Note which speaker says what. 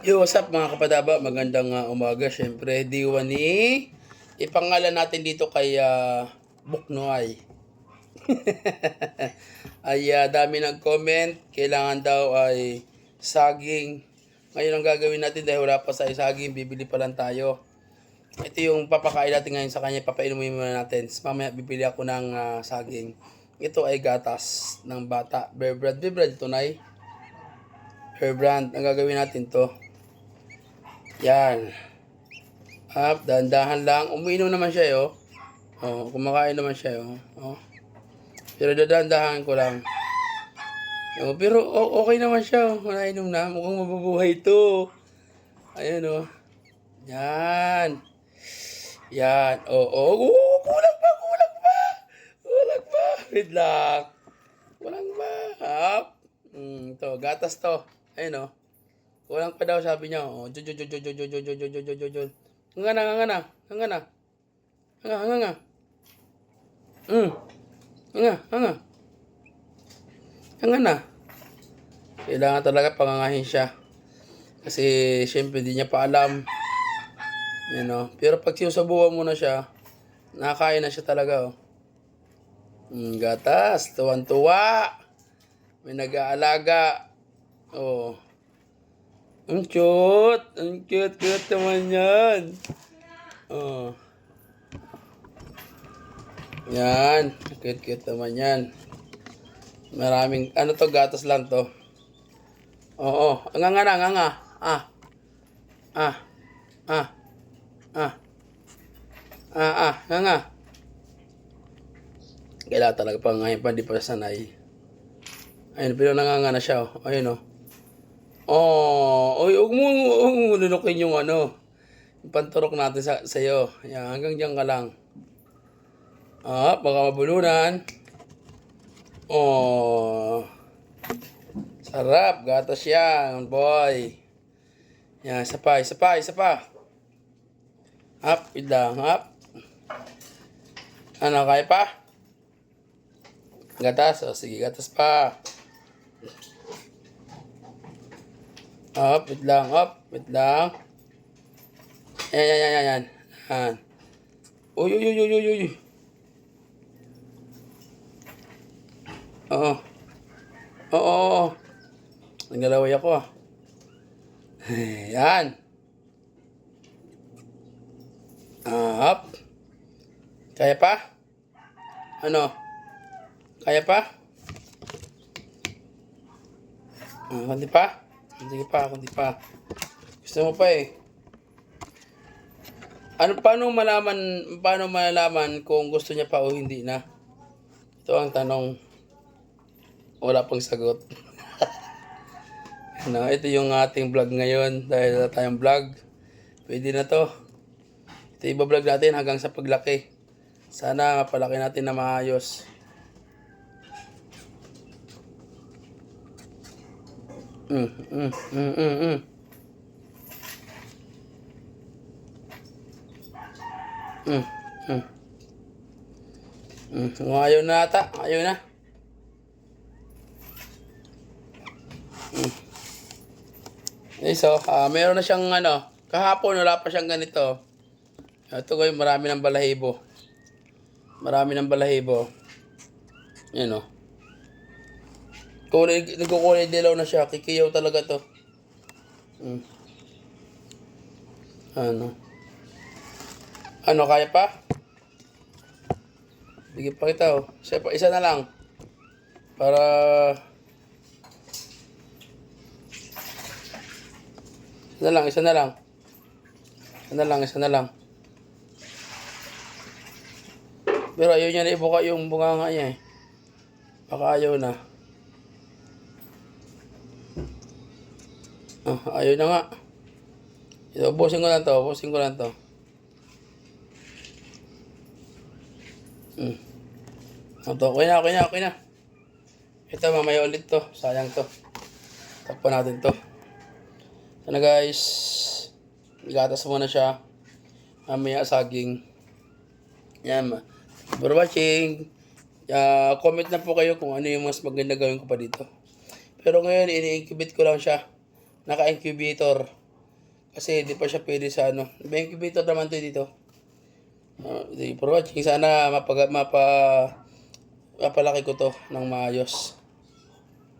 Speaker 1: Yo, what's up mga kapadaba? Magandang uh, umaga. Siyempre, diwa ni ipangalan natin dito kay uh, Buknoy. ay uh, dami nag-comment. Kailangan daw ay saging. Ngayon ang gagawin natin dahil wala pa sa saging, bibili pa lang tayo. Ito yung papakain natin ngayon sa kanya. Papainumin muna natin. Mamaya bibili ako ng uh, saging. Ito ay gatas ng bata. Bear bread. Bear bread ito, Nay. Brand. Ang gagawin natin to. Yan. Up, dahan-dahan lang. Umiinom naman siya, yo. Oh, kumakain naman siya, yo. Oh. Pero dahan-dahan ko lang. Oh, pero o- okay naman siya. Oh. Nainom na. Mukhang mabubuhay to. Ayan, oh. Yan. Yan. Oh, oh. oh, kulang pa, kulang pa. Kulang pa. Wait lang. Kulang pa. Up. Mm, to, gatas to. Ayun, oh. Kulang pa daw sabi niya. Oh, jud jud jud jud jud jud jud jud jud jud jud jud. Hanga na, hanga na. Hanga na. Hanga, hanga nga. Mm. Hanga, hanga. Hanga na. Kailangan talaga pangangahin siya. Kasi syempre di niya pa alam. You know. Pero pag sinusabuhan mo na siya, nakakain na siya talaga. Oh. Mm, gatas, tuwan-tuwa. May nag-aalaga. Oh. Ang cute! Ang cute, cute naman yan. Oh. Yan. Cute, cute naman yan. Maraming, ano to, gatas lang to. Oo. Ang nga na, nga nga. Ah. Ah. Ah. Ah. Ah, ah. Nga nga. Kailangan talaga pa ngayon pa, di pa sanay. Ayun, pero nanganga na siya. Oh. Ayun, oh. Oh, huwag mo, nunukin yung ano, yung panturok natin sa sa'yo. Yan, hanggang diyan ka lang. Ah, baka mabulunan. Oh. Sarap, gatas yan, boy. Yan, isa pa, isa pa, isa pa. Up, wait lang, up. Ano, kaya pa? Gatas, oh, sige, gatas pa. Up, wait lang, up, wait lang. Yan, yan, yan, yan, yan. Yan. Uy, uy, uy, uy, uy, uy. Oo. Oo, oo, oo. Naglalaway ako ah. Yan. Ah, Up. Kaya pa? Ano? Kaya pa? Ah, kunti pa? Hindi pa, kundi pa. Gusto mo pa eh. Ano, paano malaman, paano malalaman kung gusto niya pa o hindi na? Ito ang tanong. Wala pang sagot. ano, ito yung ating vlog ngayon. Dahil wala tayong vlog. Pwede na to. Ito iba-vlog natin hanggang sa paglaki. Sana mapalaki natin na maayos. Mm, mm, mm, mm, mm. Mm, mm. Mm, na ata, ayaw na. Mm. Eh, so, ah, meron na siyang ano, kahapon wala pa siyang ganito. Ito ko marami ng balahibo. Marami ng balahibo. Yan o. Kulay, nagkukulay dilaw na siya. Kikiyaw talaga to. Hmm. Ano? Ano, kaya pa? Sige pa kita oh. Isa, isa na lang. Para... Isa na lang, isa na lang. Isa na lang, isa na lang. Pero ayaw niya na ibuka yung bunganga niya eh. Baka ayaw na. Ah, ayaw na nga. Ito, ubusin ko lang to. Ubusin ko lang to. Hmm. Ito, okay na, okay na, okay na. Ito, mamaya ulit to. Sayang to. Takpan natin to. Ito na guys. Igatas muna siya. Mamaya saging. Yan. For watching. Ah, comment na po kayo kung ano yung mas maganda gawin ko pa dito. Pero ngayon, ini-incubate ko lang siya. Naka-incubator. Kasi hindi pa siya pwede sa ano. May incubator naman to dito. Uh, for watching. Sana mapag, mapa, mapalaki ko to ng maayos.